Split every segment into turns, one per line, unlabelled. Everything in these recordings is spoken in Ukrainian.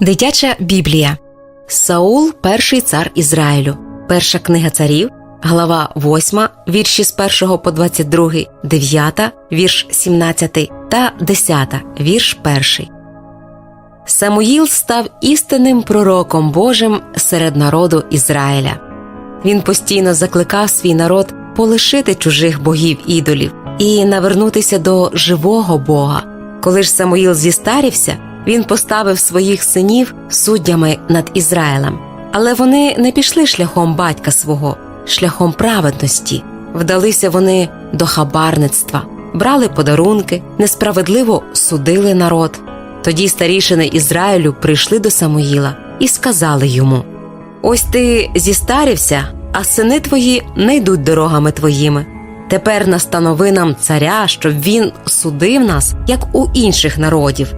Дитяча Біблія Саул перший цар Ізраїлю. Перша книга царів, глава 8, вірші з 1 по 22, 9, вірш 17 та 10, вірш 1. Самуїл став істинним пророком Божим серед народу Ізраїля. Він постійно закликав свій народ полишити чужих богів ідолів і навернутися до живого Бога. Коли ж Самуїл зістарівся, він поставив своїх синів суддями над Ізраїлем. Але вони не пішли шляхом батька свого, шляхом праведності. Вдалися вони до хабарництва, брали подарунки, несправедливо судили народ. Тоді старішини Ізраїлю прийшли до Самуїла і сказали йому: Ось ти зістарівся, а сини твої не йдуть дорогами твоїми. Тепер настанови нам царя, щоб він судив нас, як у інших народів.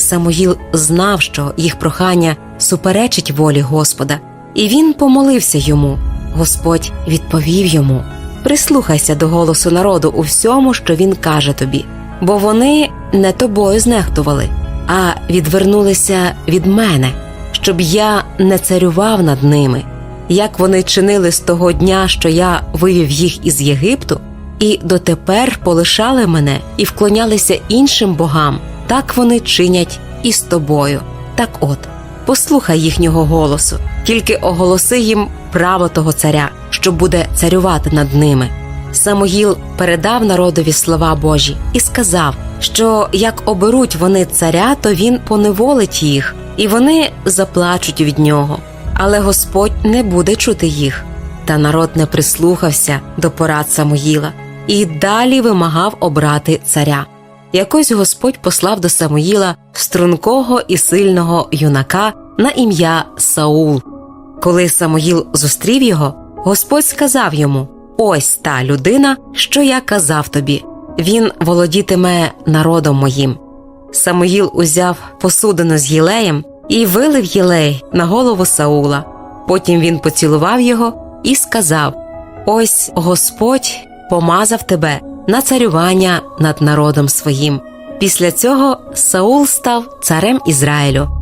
Самуїл знав, що їх прохання суперечить волі Господа, і він помолився йому. Господь відповів йому: Прислухайся до голосу народу у всьому, що він каже тобі, бо вони не тобою знехтували, а відвернулися від мене, щоб я не царював над ними, як вони чинили з того дня, що я вивів їх із Єгипту, і дотепер полишали мене і вклонялися іншим богам, так вони чинять і з тобою. Так от, послухай їхнього голосу, тільки оголоси їм право того царя, що буде царювати над ними. Самуїл передав народові слова Божі і сказав, що як оберуть вони царя, то він поневолить їх, і вони заплачуть від нього. Але Господь не буде чути їх. Та народ не прислухався до порад Самуїла і далі вимагав обрати царя. Якось Господь послав до Самуїла стрункого і сильного юнака на ім'я Саул. Коли Самуїл зустрів його, Господь сказав йому: Ось та людина, що я казав тобі. Він володітиме народом моїм. Самуїл узяв посудину з Єлеєм і вилив Єлей на голову Саула. Потім він поцілував його і сказав: Ось Господь помазав тебе на царювання над народом своїм. Після цього Саул став царем Ізраїлю.